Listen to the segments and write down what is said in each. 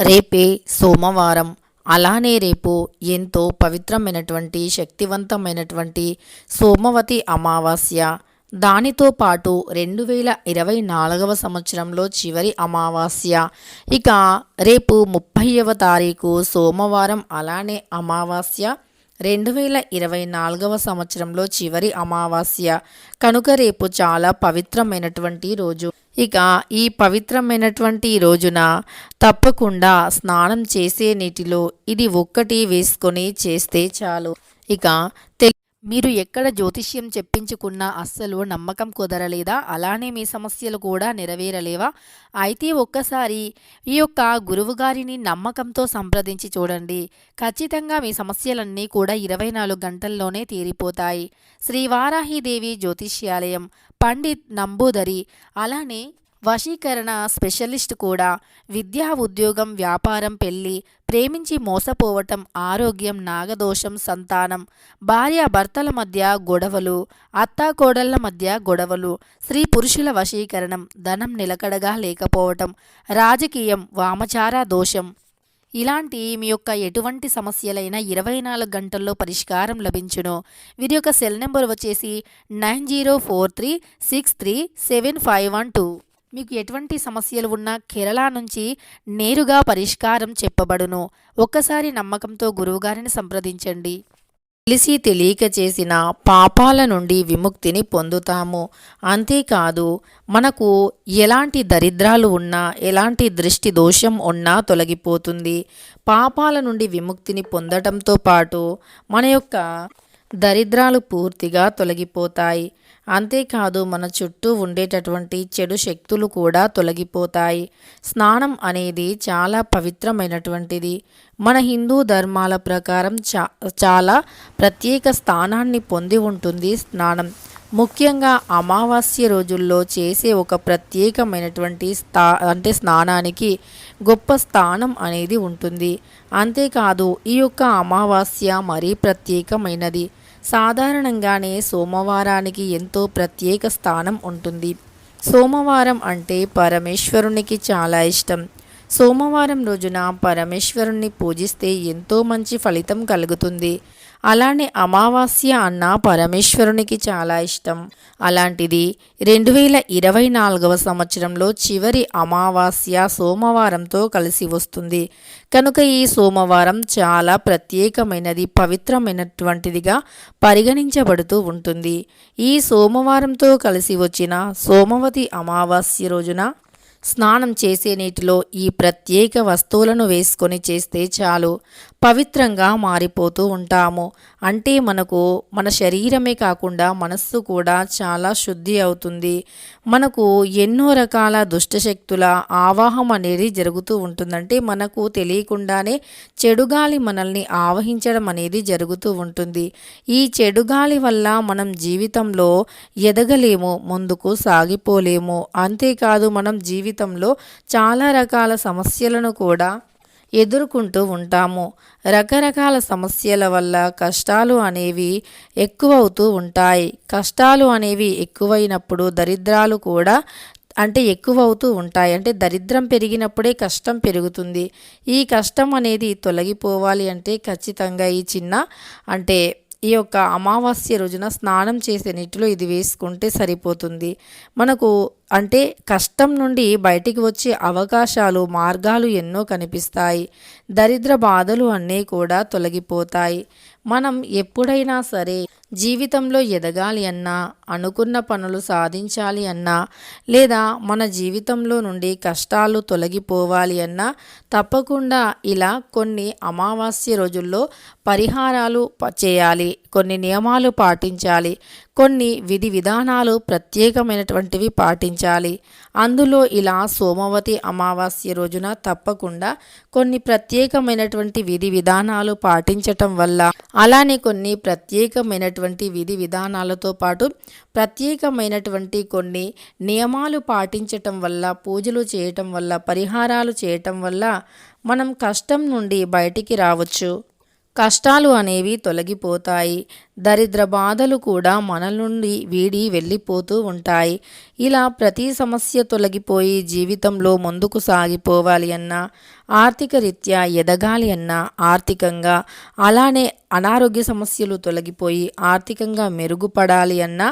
రేపే సోమవారం. అలానే రేపు ఎంతో పవిత్రమైనటువంటి శక్తివంతమైనటువంటి సోమవతి అమావాస్య. దానితో పాటు రెండు వేల ఇరవై నాలుగవ సంవత్సరంలో చివరి అమావాస్య. ఇక రేపు ముప్పైవ తారీఖు సోమవారం అలానే అమావాస్య. రెండు వేల ఇరవై నాలుగవ సంవత్సరంలో చివరి అమావాస్య. కనుక రేపు చాలా పవిత్రమైనటువంటి రోజు. ఇక ఈ పవిత్రమైనటువంటి రోజున తప్పకుండా స్నానం చేసే నీటిలో ఇది ఒక్కటి వేసుకొని చేస్తే చాలు. ఇక తె మీరు ఎక్కడ జ్యోతిష్యం చెప్పించుకున్నా అస్సలు నమ్మకం కుదరలేదా? అలానే మీ సమస్యలు కూడా నెరవేరలేవా? అయితే ఒక్కసారి ఈ యొక్క గురువుగారిని నమ్మకంతో సంప్రదించి చూడండి. ఖచ్చితంగా మీ సమస్యలన్నీ కూడా ఇరవై నాలుగు గంటల్లోనే తీరిపోతాయి. శ్రీవారాహిదేవి జ్యోతిష్యాలయం పండిత్ నంబూదరి అలానే వశీకరణ స్పెషలిస్ట్ కూడా. విద్యా ఉద్యోగం వ్యాపారం పెళ్ళి ప్రేమించి మోసపోవటం ఆరోగ్యం నాగదోషం సంతానం భార్యాభర్తల మధ్య గొడవలు అత్తాకోడళ్ళ మధ్య గొడవలు స్త్రీ పురుషుల వశీకరణం ధనం నిలకడగా లేకపోవటం రాజకీయం వామచార దోషం ఇలాంటి మీ యొక్క ఎటువంటి సమస్యలైనా ఇరవై నాలుగు గంటల్లో పరిష్కారం లభించును. వీరి యొక్క సెల్ నెంబర్ వచ్చేసి nine zero four three six three seven five one two. మీకు ఎటువంటి సమస్యలు ఉన్నా కేరళ నుంచి నేరుగా పరిష్కారం చెప్పబడును. ఒక్కసారి నమ్మకంతో గురువుగారిని సంప్రదించండి. తెలిసి తెలియక చేసిన పాపాల నుండి విముక్తిని పొందుతాము. అంతేకాదు మనకు ఎలాంటి దరిద్రాలు ఉన్నా ఎలాంటి దృష్టి దోషం ఉన్నా తొలగిపోతుంది. పాపాల నుండి విముక్తిని పొందటంతో పాటు మన యొక్క దరిద్రాలు పూర్తిగా తొలగిపోతాయి. అంతేకాదు మన చుట్టూ ఉండేటటువంటి చెడు శక్తులు కూడా తొలగిపోతాయి. స్నానం అనేది చాలా పవిత్రమైనటువంటిది. మన హిందూ ధర్మాల ప్రకారం చా చాలా ప్రత్యేక స్థానాన్ని పొంది ఉంటుంది స్నానం. ముఖ్యంగా అమావాస్య రోజుల్లో చేసే ఒక ప్రత్యేకమైనటువంటి స్థా అంటే స్నానానికి గొప్ప స్థానం అనేది ఉంటుంది. అంతేకాదు ఈ యొక్క అమావాస్య మరీ ప్రత్యేకమైనది. సాధారణంగానే సోమవారానికి ఎంతో ప్రత్యేక స్థానం ఉంటుంది. సోమవారం అంటే పరమేశ్వరునికి చాలా ఇష్టం. సోమవారం రోజున పరమేశ్వరుణ్ణి పూజిస్తే ఎంతో మంచి ఫలితం కలుగుతుంది. అలానే అమావాస్య అన్న పరమేశ్వరునికి చాలా ఇష్టం. అలాంటిది రెండు వేల ఇరవై నాలుగవ సంవత్సరంలో చివరి అమావాస్య సోమవారంతో కలిసి వస్తుంది. కనుక ఈ సోమవారం చాలా ప్రత్యేకమైనది పవిత్రమైనటువంటిదిగా పరిగణించబడుతూ ఉంటుంది. ఈ సోమవారంతో కలిసి వచ్చిన సోమవతి అమావాస్య రోజున స్నానం చేసే నీటిలో ఈ ప్రత్యేక వస్తువులను వేసుకొని చేస్తే చాలు. పవిత్రంగా మారిపోతూ ఉంటాము. అంటే మనకు మన శరీరమే కాకుండా మనస్సు కూడా చాలా శుద్ధి అవుతుంది. మనకు ఎన్నో రకాల దుష్టశక్తుల ఆవాహం అనేది జరుగుతూ ఉంటుందంటే మనకు తెలియకుండానే చెడుగాలి మనల్ని ఆవహించడం అనేది జరుగుతూ ఉంటుంది. ఈ చెడుగాలి వల్ల మనం జీవితంలో ఎదగలేము ముందుకు సాగిపోలేము. అంతేకాదు మనం జీవితంలో చాలా రకాల సమస్యలను కూడా ఎదుర్కొంటూ ఉంటాము. రకరకాల సమస్యల వల్ల కష్టాలు అనేవి ఎక్కువవుతూ ఉంటాయి. కష్టాలు అనేవి ఎక్కువైనప్పుడు దరిద్రాలు కూడా అంటే ఎక్కువ అవుతూ ఉంటాయి. అంటే దరిద్రం పెరిగినప్పుడే కష్టం పెరుగుతుంది. ఈ కష్టం అనేది తొలగిపోవాలి అంటే ఖచ్చితంగా ఈ చిన్న అంటే ఈ యొక్క అమావాస్య రోజున స్నానం చేసే నీటిలో ఇది వేసుకుంటే సరిపోతుంది. మనకు అంటే కష్టం నుండి బయటికి వచ్చే అవకాశాలు మార్గాలు ఎన్నో కనిపిస్తాయి. దరిద్ర బాధలు అన్నీ కూడా తొలగిపోతాయి. మనం ఎప్పుడైనా సరే జీవితంలో ఎదగాలి అన్నా అనుకున్న పనులు సాధించాలి అన్నా లేదా మన జీవితంలో నుండి కష్టాలు తొలగిపోవాలి అన్నా తప్పకుండా ఇలా కొన్ని అమావాస్య రోజుల్లో పరిహారాలు చేయాలి కొన్ని నియమాలు పాటించాలి కొన్ని విధి విధానాలు ప్రత్యేకమైనటువంటివి పాటించాలి. అందులో ఇలా సోమవతి అమావాస్య రోజున తప్పకుండా కొన్ని ప్రత్యేకమైనటువంటి విధి విధానాలు పాటించటం వల్ల అలానే కొన్ని ప్రత్యేకమైనటువంటి విధి విధానాలతో పాటు ప్రత్యేకమైనటువంటి కొన్ని నియమాలు పాటించటం వల్ల పూజలు చేయటం వల్ల పరిహారాలు చేయటం వల్ల మనం కష్టం నుండి బయటికి రావచ్చు. కష్టాలు అనేవి తొలగిపోతాయి. దరిద్ర బాధలు కూడా మన నుండి వీడి వెళ్ళిపోతూ ఉంటాయి. ఇలా ప్రతి సమస్య తొలగిపోయి జీవితంలో ముందుకు సాగిపోవాలి అన్నా ఆర్థిక రీత్యా ఎదగాలి అన్నా ఆర్థికంగా అలానే అనారోగ్య సమస్యలు తొలగిపోయి ఆర్థికంగా మెరుగుపడాలి అన్నా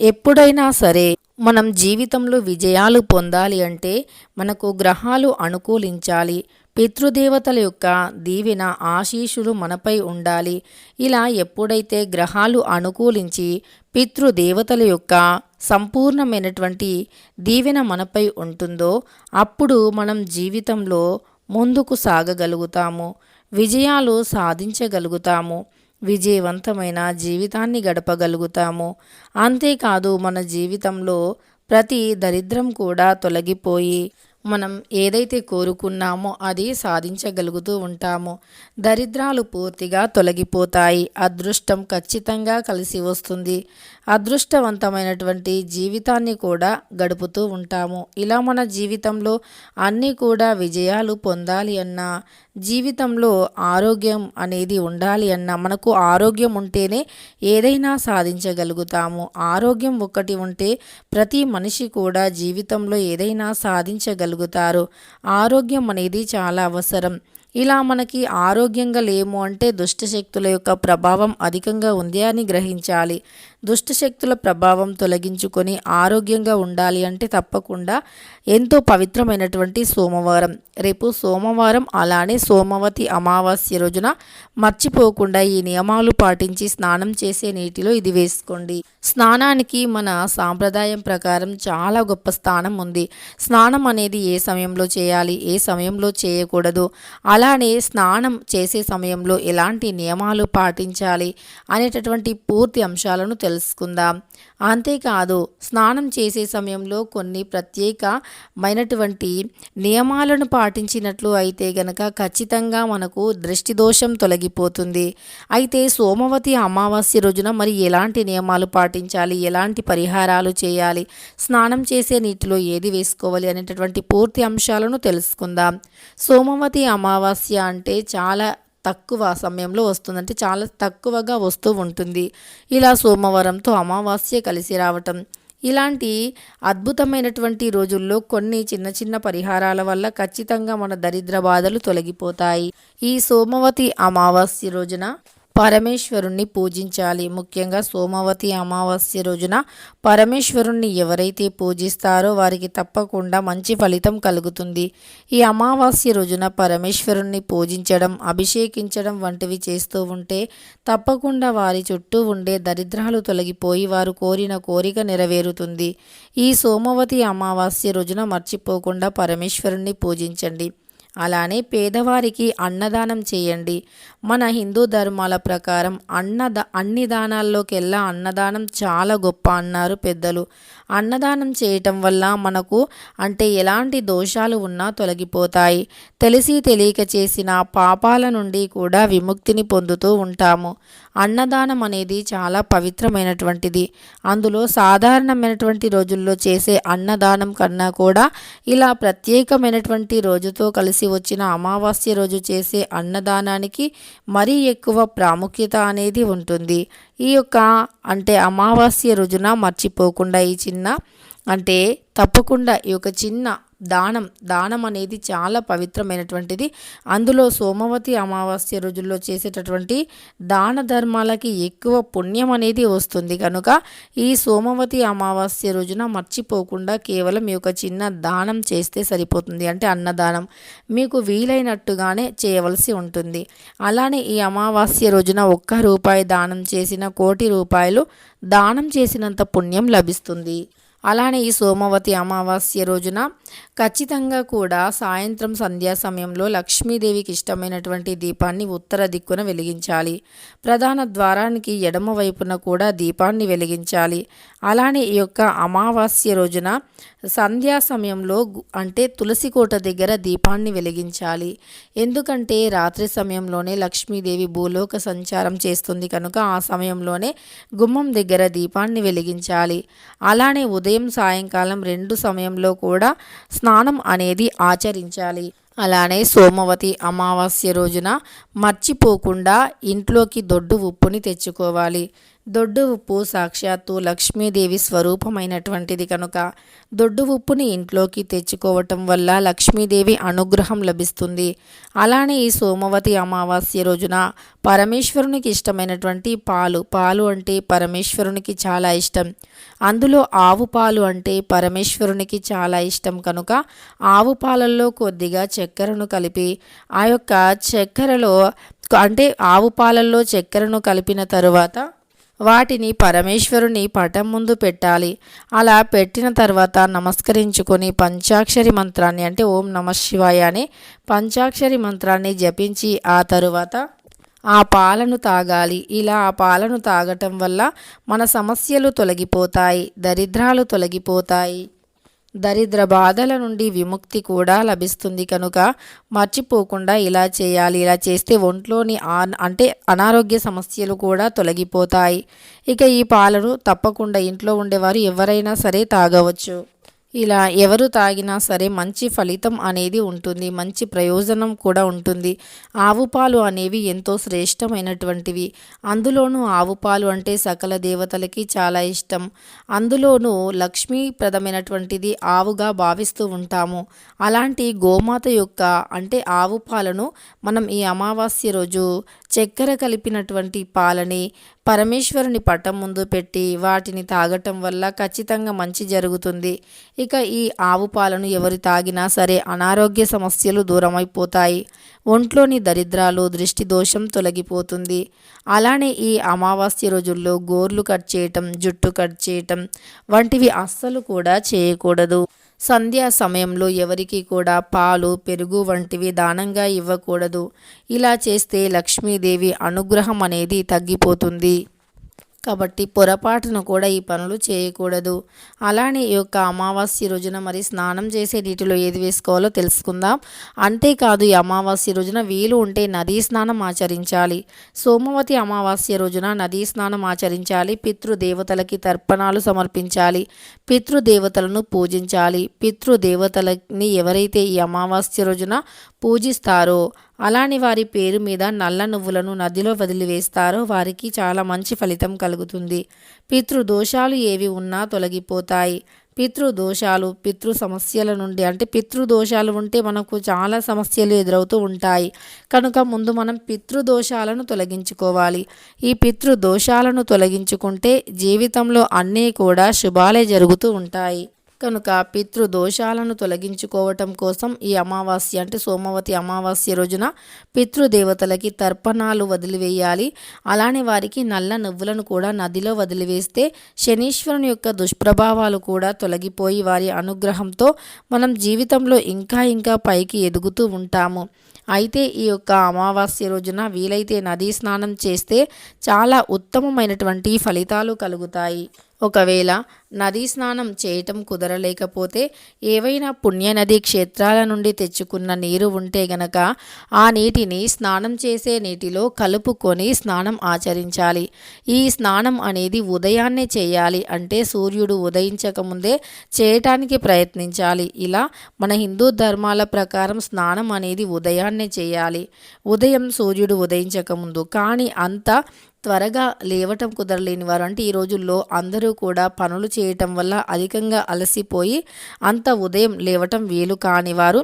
ఎప్పుడైనా సరే మనం జీవితంలో విజయాలు పొందాలి అంటే మనకు గ్రహాలు అనుకూలించాలి. పితృదేవతల యొక్క దీవెన ఆశీషులు మనపై ఉండాలి. ఇలా ఎప్పుడైతే గ్రహాలు అనుకూలించి పితృదేవతల యొక్క సంపూర్ణమైనటువంటి దీవెన మనపై ఉంటుందో అప్పుడు మనం జీవితంలో ముందుకు సాగగలుగుతాము. విజయాలు సాధించగలుగుతాము. విజయవంతమైన జీవితాన్ని గడపగలుగుతాము. అంతేకాదు మన జీవితంలో ప్రతి దరిద్రం కూడా తొలగిపోయి మనం ఏదైతే కోరుకున్నామో అది సాధించగలుగుతూ ఉంటాము. దరిద్రాలు పూర్తిగా తొలగిపోతాయి. అదృష్టం ఖచ్చితంగా కలిసి వస్తుంది. అదృష్టవంతమైనటువంటి జీవితాన్ని కూడా గడుపుతూ ఉంటాము. ఇలా మన జీవితంలో అన్నీ కూడా విజయాలు పొందాలి అన్నా జీవితంలో ఆరోగ్యం అనేది ఉండాలి అన్న మనకు ఆరోగ్యం ఉంటేనే ఏదైనా సాధించగలుగుతాము. ఆరోగ్యం ఒక్కటి ఉంటే ప్రతి మనిషి కూడా జీవితంలో ఏదైనా సాధించగలుగుతారు. ఆరోగ్యం అనేది చాలా అవసరం. ఇలా మనకి ఆరోగ్యంగా లేము అంటే దుష్టశక్తుల యొక్క ప్రభావం అధికంగా ఉంది అని గ్రహించాలి. దుష్టశక్తుల ప్రభావం తొలగించుకొని ఆరోగ్యంగా ఉండాలి అంటే తప్పకుండా ఎంతో పవిత్రమైనటువంటి సోమవారం. రేపు సోమవారం అలానే సోమవతి అమావాస్య రోజున మర్చిపోకుండా ఈ నియమాలు పాటించి స్నానం చేసే నీటిలో ఇది వేసుకోండి. స్నానానికి మన సాంప్రదాయం ప్రకారం చాలా గొప్ప స్థానం ఉంది. స్నానం అనేది ఏ సమయంలో చేయాలి ఏ సమయంలో చేయకూడదు అలానే స్నానం చేసే సమయంలో ఎలాంటి నియమాలు పాటించాలి అనేటటువంటి పూర్తి అంశాలను తెలుసుకుందాం. అంతేకాదు స్నానం చేసే సమయంలో కొన్ని ప్రత్యేకమైనటువంటి నియమాలను పాటించినట్లు అయితే గనక ఖచ్చితంగా మనకు దృష్టి దోషం తొలగిపోతుంది. అయితే సోమవతి అమావాస్య రోజున మరి ఎలాంటి నియమాలు పాటించాలి? ఎలాంటి పరిహారాలు చేయాలి? స్నానం చేసే నీటిలో ఏది వేసుకోవాలి? అనేటటువంటి పూర్తి అంశాలను తెలుసుకుందాం. సోమవతి అమావాస్య అంటే చాలా తక్కువ సమయంలో వస్తుందంటే చాలా తక్కువగా వస్తూ ఉంటుంది. ఇలా సోమవారంతో అమావాస్య కలిసి రావటం. ఇలాంటి అద్భుతమైనటువంటి రోజుల్లో కొన్ని చిన్న చిన్న పరిహారాల వల్ల ఖచ్చితంగా మన దరిద్ర బాధలు తొలగిపోతాయి. ఈ సోమవతి అమావాస్య రోజున పరమేశ్వరుణ్ణి పూజించాలి. ముఖ్యంగా సోమవతి అమావాస్య రోజున పరమేశ్వరుణ్ణి ఎవరైతే పూజిస్తారో వారికి తప్పకుండా మంచి ఫలితం కలుగుతుంది. ఈ అమావాస్య రోజున పరమేశ్వరుణ్ణి పూజించడం అభిషేకించడం వంటివి చేస్తూ ఉంటే తప్పకుండా వారి చుట్టూ ఉండే దరిద్రాలు తొలగిపోయి వారు కోరిన కోరిక నెరవేరుతుంది. ఈ సోమవతి అమావాస్య రోజున మర్చిపోకుండా పరమేశ్వరుణ్ణి పూజించండి. అలానే పేదవారికి అన్నదానం చేయండి. మన హిందూ ధర్మాల ప్రకారం అన్నద అన్ని దానాల్లోకెల్లా అన్నదానం చాలా గొప్ప అన్నారు పెద్దలు. అన్నదానం చేయటం వల్ల మనకు అంటే ఎలాంటి దోషాలు ఉన్నా తొలగిపోతాయి. తెలిసి తెలియక చేసిన పాపాల నుండి కూడా విముక్తిని పొందుతూ ఉంటాము. అన్నదానం అనేది చాలా పవిత్రమైనటువంటిది. అందులో సాధారణమైనటువంటి రోజుల్లో చేసే అన్నదానం కన్నా కూడా ఇలా ప్రత్యేకమైనటువంటి రోజుతో కలిసి వచ్చిన అమావాస్య రోజు చేసే అన్నదానానికి మరీ ఎక్కువ ప్రాముఖ్యత అనేది ఉంటుంది. ఈ యొక్క అంటే అమావాస్య రోజున మర్చిపోకుండా ఈ చిన్న అంటే తప్పకుండా ఈ యొక్క చిన్న దానం దానం అనేది చాలా పవిత్రమైనటువంటిది. అందులో సోమవతి అమావాస్య రోజుల్లో చేసేటటువంటి దాన ధర్మాలకి ఎక్కువ పుణ్యం అనేది వస్తుంది కనుక ఈ సోమవతి అమావాస్య రోజున మర్చిపోకుండా కేవలం ఈ యొక్క చిన్న దానం చేస్తే సరిపోతుంది. అంటే అన్నదానం మీకు వీలైనట్టుగానే చేయవలసి ఉంటుంది. అలానే ఈ అమావాస్య రోజున ఒక్క రూపాయి దానం చేసిన కోటి రూపాయలు దానం చేసినంత పుణ్యం లభిస్తుంది. అలానే ఈ సోమవతి అమావాస్య రోజున ఖచ్చితంగా కూడా సాయంత్రం సంధ్యా సమయంలో లక్ష్మీదేవికి ఇష్టమైనటువంటి దీపాన్ని ఉత్తర దిక్కున వెలిగించాలి. ప్రధాన ద్వారానికి ఎడమ వైపున కూడా దీపాన్ని వెలిగించాలి. అలానే ఈ యొక్క అమావాస్య రోజున సంధ్యా సమయంలో అంటే తులసి కోట దగ్గర దీపాన్ని వెలిగించాలి. ఎందుకంటే రాత్రి సమయంలోనే లక్ష్మీదేవి భూలోక సంచారం చేస్తుంది కనుక ఆ సమయంలోనే గుమ్మం దగ్గర దీపాన్ని వెలిగించాలి. అలానే ఉదయం ఉదయం సాయంకాలం రెండు సమయంలో కూడా స్నానం అనేది ఆచరించాలి. అలానే సోమవతి అమావాస్య రోజున మర్చిపోకుండా ఇంట్లోకి దొడ్డు ఉప్పుని తెచ్చుకోవాలి. దొడ్డు ఉప్పు సాక్షాత్తు లక్ష్మీదేవి స్వరూపమైనటువంటిది కనుక. దొడ్డు ఉప్పుని ఇంట్లోకి తెచ్చుకోవటం వల్ల లక్ష్మీదేవి అనుగ్రహం లభిస్తుంది. అలానే ఈ సోమవతి అమావాస్య రోజున పరమేశ్వరునికి ఇష్టమైనటువంటి పాలు పాలు అంటే పరమేశ్వరునికి చాలా ఇష్టం. అందులో ఆవు పాలు అంటే పరమేశ్వరునికి చాలా ఇష్టం కనుక ఆవు పాలల్లో కొద్దిగా చక్కెరను కలిపి ఆ యొక్క చక్కెరలో అంటే ఆవు పాలల్లో చక్కెరను కలిపిన తరువాత వాటిని పరమేశ్వరుని పటం ముందు పెట్టాలి. అలా పెట్టిన తర్వాత నమస్కరించుకొని పంచాక్షరి మంత్రాన్ని అంటే ఓం నమ శివాయ అని పంచాక్షరి మంత్రాన్ని జపించి ఆ తరువాత ఆ పాలను తాగాలి. ఇలా ఆ పాలను తాగటం వల్ల మన సమస్యలు తొలగిపోతాయి దరిద్రాలు తొలగిపోతాయి. దరిద్ర బాధల నుండి విముక్తి కూడా లభిస్తుంది కనుక మర్చిపోకుండా ఇలా చేయాలి. ఇలా చేస్తే ఒంట్లోని అంటే అనారోగ్య సమస్యలు కూడా తొలగిపోతాయి. ఇక ఈ పాలను తప్పకుండా ఇంట్లో ఉండేవారు ఎవరైనా సరే తాగవచ్చు. ఇలా ఎవరు తాగినా సరే మంచి ఫలితం అనేది ఉంటుంది మంచి ప్రయోజనం కూడా ఉంటుంది. ఆవు పాలు అనేవి ఎంతో శ్రేష్టమైనటువంటివి. అందులోనూ ఆవు పాలు అంటే సకల దేవతలకి చాలా ఇష్టం. అందులోనూ లక్ష్మీప్రదమైనటువంటిది ఆవుగా భావిస్తూ ఉంటాము. అలాంటి గోమాత యొక్క అంటే ఆవు పాలను మనం ఈ అమావాస్య రోజు చక్కెర కలిపినటువంటి పాలని పరమేశ్వరుని పట్టం ముందు పెట్టి వాటిని తాగటం వల్ల ఖచ్చితంగా మంచి జరుగుతుంది. ఇక ఈ ఆవు పాలను ఎవరు తాగినా సరే అనారోగ్య సమస్యలు దూరమైపోతాయి. ఒంట్లోని దరిద్రాలు దృష్టి దోషం తొలగిపోతుంది. అలానే ఈ అమావాస్య రోజుల్లో గోర్లు కట్ చేయటం జుట్టు కట్ చేయటం వంటివి అస్సలు కూడా చేయకూడదు. సంధ్యా సమయంలో ఎవరికి కూడా పాలు పెరుగు వంటివి దానంగా ఇవ్వకూడదు. ఇలా చేస్తే లక్ష్మీదేవి అనుగ్రహం అనేది తగ్గిపోతుంది. కాబట్టి పొరపాటును కూడా ఈ పనులు చేయకూడదు. అలానే ఈ యొక్క అమావాస్య రోజున మరి స్నానం చేసే నీటిలో ఏది వేసుకోవాలో తెలుసుకుందాం. అంతేకాదు ఈ అమావాస్య రోజున వీలు ఉంటే నదీ స్నానం ఆచరించాలి. సోమవతి అమావాస్య రోజున నదీ స్నానం ఆచరించాలి. పితృదేవతలకి తర్పణాలు సమర్పించాలి. పితృదేవతలను పూజించాలి. పితృదేవతలని ఎవరైతే ఈ అమావాస్య రోజున పూజిస్తారో అలాని వారి పేరు మీద నల్ల నువ్వులను నదిలో వదిలివేస్తారో వారికి చాలా మంచి ఫలితం కలుగుతుంది. పితృదోషాలు ఏవి ఉన్నా తొలగిపోతాయి. పితృదోషాలు పితృ సమస్యల నుండి అంటే పితృదోషాలు ఉంటే మనకు చాలా సమస్యలు ఎదురవుతూ ఉంటాయి. కనుక ముందు మనం పితృదోషాలను తొలగించుకోవాలి. ఈ పితృదోషాలను తొలగించుకుంటే జీవితంలో అన్నీ కూడా శుభాలే జరుగుతూ ఉంటాయి. కనుక పితృదోషాలను తొలగించుకోవటం కోసం ఈ అమావాస్య అంటే సోమవతి అమావాస్య రోజున పితృదేవతలకి తర్పణాలు వదిలివేయాలి. అలానే వారికి నల్ల నువ్వులను కూడా నదిలో వదిలివేస్తే శనీశ్వరుని యొక్క దుష్ప్రభావాలు కూడా తొలగిపోయి వారి అనుగ్రహంతో మనం జీవితంలో ఇంకా ఇంకా పైకి ఎదుగుతూ ఉంటాము. అయితే ఈ యొక్క అమావాస్య రోజున వీలైతే నదీ స్నానం చేస్తే చాలా ఉత్తమమైనటువంటి ఫలితాలు కలుగుతాయి. ఒకవేళ నదీ స్నానం చేయటం కుదరలేకపోతే ఏవైనా పుణ్యనదీ క్షేత్రాల నుండి తెచ్చుకున్న నీరు ఉంటే గనక ఆ నీటిని స్నానం చేసే నీటిలో కలుపుకొని స్నానం ఆచరించాలి. ఈ స్నానం అనేది ఉదయాన్నే చేయాలి అంటే సూర్యుడు ఉదయించకముందే చేయటానికి ప్రయత్నించాలి. ఇలా మన హిందూ ధర్మాల ప్రకారం స్నానం అనేది ఉదయాన్నే చేయాలి. ఉదయం సూర్యుడు ఉదయించకముందు కానీ అంత త్వరగా లేవటం కుదరలేని వారు. అంటే ఈ రోజుల్లో అందరూ కూడా పనులు చేయటం వల్ల అధికంగా అలసిపోయి అంత ఉదయం లేవటం వీలు కాని వారు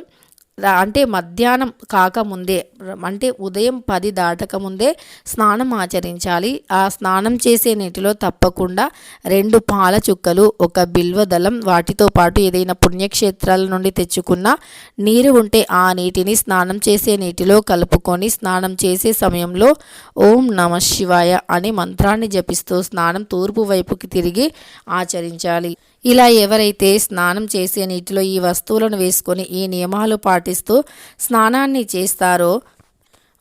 అంటే మధ్యాహ్నం కాకముందే అంటే ఉదయం పది దాటకముందే స్నానం ఆచరించాలి. ఆ స్నానం చేసే నీటిలో తప్పకుండా రెండు పాల చుక్కలు ఒక బిల్వదళం వాటితో పాటు ఏదైనా పుణ్యక్షేత్రాల నుండి తెచ్చుకున్న నీరు ఉంటే ఆ నీటిని స్నానం చేసే నీటిలో కలుపుకొని స్నానం చేసే సమయంలో ఓం నమ శివాయ అనే మంత్రాన్ని జపిస్తూ స్నానం తూర్పు వైపుకి తిరిగి ఆచరించాలి. ఇలా ఎవరైతే స్నానం చేసే నీటిలో ఈ వస్తువులను వేసుకొని ఈ నియమాలు పాటిస్తూ స్నానాన్ని చేస్తారో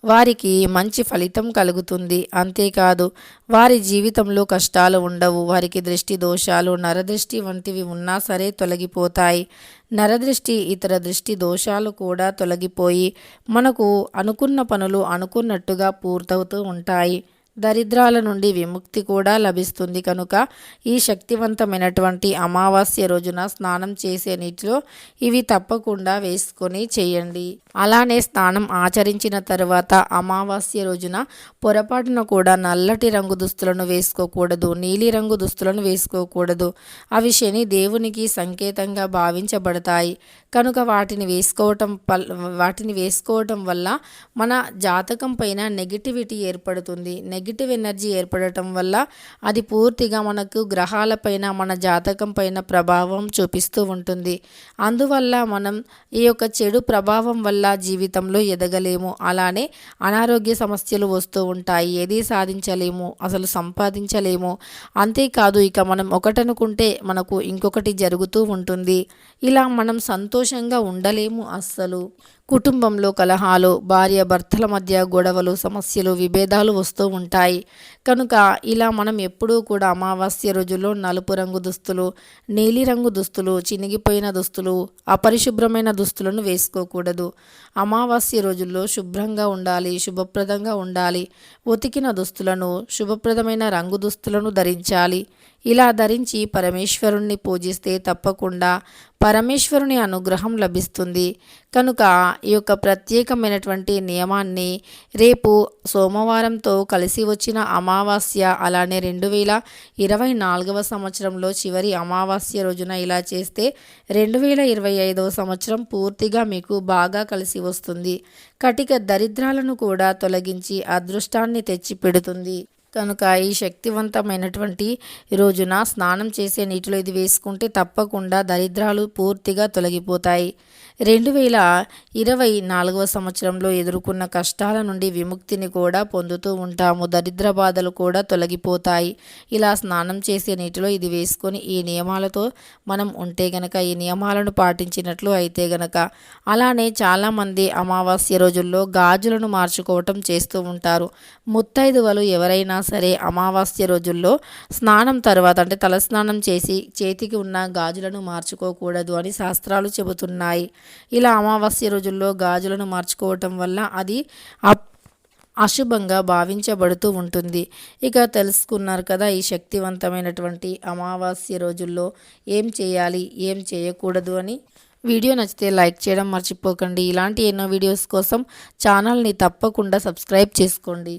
వారికి మంచి ఫలితం కలుగుతుంది. అంతేకాదు వారి జీవితంలో కష్టాలు ఉండవు. వారికి దృష్టి దోషాలు నరదృష్టి వంటివి ఉన్నా సరే తొలగిపోతాయి. నరదృష్టి ఇతర దృష్టి దోషాలు కూడా తొలగిపోయి మనకు అనుకున్న పనులు అనుకున్నట్టుగా పూర్తవుతూ ఉంటాయి. దరిద్రాల నుండి విముక్తి కూడా లభిస్తుంది కనుక ఈ శక్తివంతమైనటువంటి అమావాస్య రోజున స్నానం చేసే నీటిలో ఇవి తప్పకుండా వేసుకొని చేయండి. అలానే స్నానం ఆచరించిన తర్వాత అమావాస్య రోజున పొరపాటున కూడా నల్లటి రంగు దుస్తులను వేసుకోకూడదు నీలిరంగు దుస్తులను వేసుకోకూడదు. అవి శని దేవునికి సంకేతంగా భావించబడతాయి. కనుక వాటిని వేసుకోవటం వాటిని వేసుకోవటం వల్ల మన జాతకం పైన నెగిటివిటీ ఏర్పడుతుంది. నెగిటివ్ ఎనర్జీ ఏర్పడటం వల్ల అది పూర్తిగా మనకు గ్రహాలపైన మన జాతకం పైన ప్రభావం చూపిస్తూ ఉంటుంది. అందువల్ల మనం ఈ యొక్క చెడు ప్రభావం వల్ల జీవితంలో ఎదగలేము. అలానే అనారోగ్య సమస్యలు వస్తూ ఉంటాయి. ఏది సాధించలేము అసలు సంపాదించలేము. అంతేకాదు ఇక మనం ఒకటనుకుంటే మనకు ఇంకొకటి జరుగుతూ ఉంటుంది. ఇలా మనం సంతోషంగా ఉండలేము అస్సలు. కుటుంబంలో కలహాలు భార్య భర్తల మధ్య గొడవలు సమస్యలు విభేదాలు వస్తూ ఉంటాయి. కనుక ఇలా మనం ఎప్పుడూ కూడా అమావాస్య రోజుల్లో నలుపు రంగు దుస్తులు నీలిరంగు దుస్తులు చినిగిపోయిన దుస్తులు అపరిశుభ్రమైన దుస్తులను వేసుకోకూడదు. అమావాస్య రోజుల్లో శుభ్రంగా ఉండాలి శుభప్రదంగా ఉండాలి. ఉతికిన దుస్తులను శుభప్రదమైన రంగు దుస్తులను ధరించాలి. ఇలా ధరించి పరమేశ్వరుణ్ణి పూజిస్తే తప్పకుండా పరమేశ్వరుని అనుగ్రహం లభిస్తుంది. కనుక ఈ యొక్క ప్రత్యేకమైనటువంటి నియమాన్ని రేపు సోమవారంతో కలిసి వచ్చిన అమావాస్య అలానే రెండు వేల ఇరవై నాలుగవ సంవత్సరంలో చివరి అమావాస్య రోజున ఇలా చేస్తే రెండు వేల ఇరవై ఐదవ సంవత్సరం పూర్తిగా మీకు బాగా కలిసి వస్తుంది. కటిక దరిద్రాలను కూడా తొలగించి అదృష్టాన్ని తెచ్చి పెడుతుంది కనుక ఈ శక్తివంతమైనటువంటి రోజున స్నానం చేసే నీటిలో ఇది వేసుకుంటే తప్పకుండా దరిద్రాలు పూర్తిగా తొలగిపోతాయి. రెండు వేల ఇరవై నాలుగవ సంవత్సరంలో ఎదుర్కొన్న కష్టాల నుండి విముక్తిని కూడా పొందుతూ ఉంటాము. దరిద్ర బాధలు కూడా తొలగిపోతాయి. ఇలా స్నానం చేసే నీటిలో ఇది వేసుకొని ఈ నియమాలతో మనం ఉంటే గనక ఈ నియమాలను పాటించినట్లు అయితే గనక. అలానే చాలామంది అమావాస్య రోజుల్లో గాజులను మార్చుకోవటం చేస్తూ ఉంటారు. ముత్తైదువలు ఎవరైనా సరే అమావాస్య రోజుల్లో స్నానం తర్వాత అంటే తలస్నానం చేసి చేతికి ఉన్న గాజులను మార్చుకోకూడదు అని శాస్త్రాలు చెబుతున్నాయి. ఇలా అమావాస్య రోజుల్లో గాజులను మార్చుకోవటం వల్ల అది అశుభంగా భావించబడుతూ ఉంటుంది. ఇక తెలుసుకున్నారు కదా ఈ శక్తివంతమైనటువంటి అమావాస్య రోజుల్లో ఏం చేయాలి ఏం చేయకూడదు అని. వీడియో నచ్చితే లైక్ చేయడం మర్చిపోకండి. ఇలాంటి ఎన్నో వీడియోస్ కోసం ఛానల్ని తప్పకుండా సబ్స్క్రైబ్ చేసుకోండి.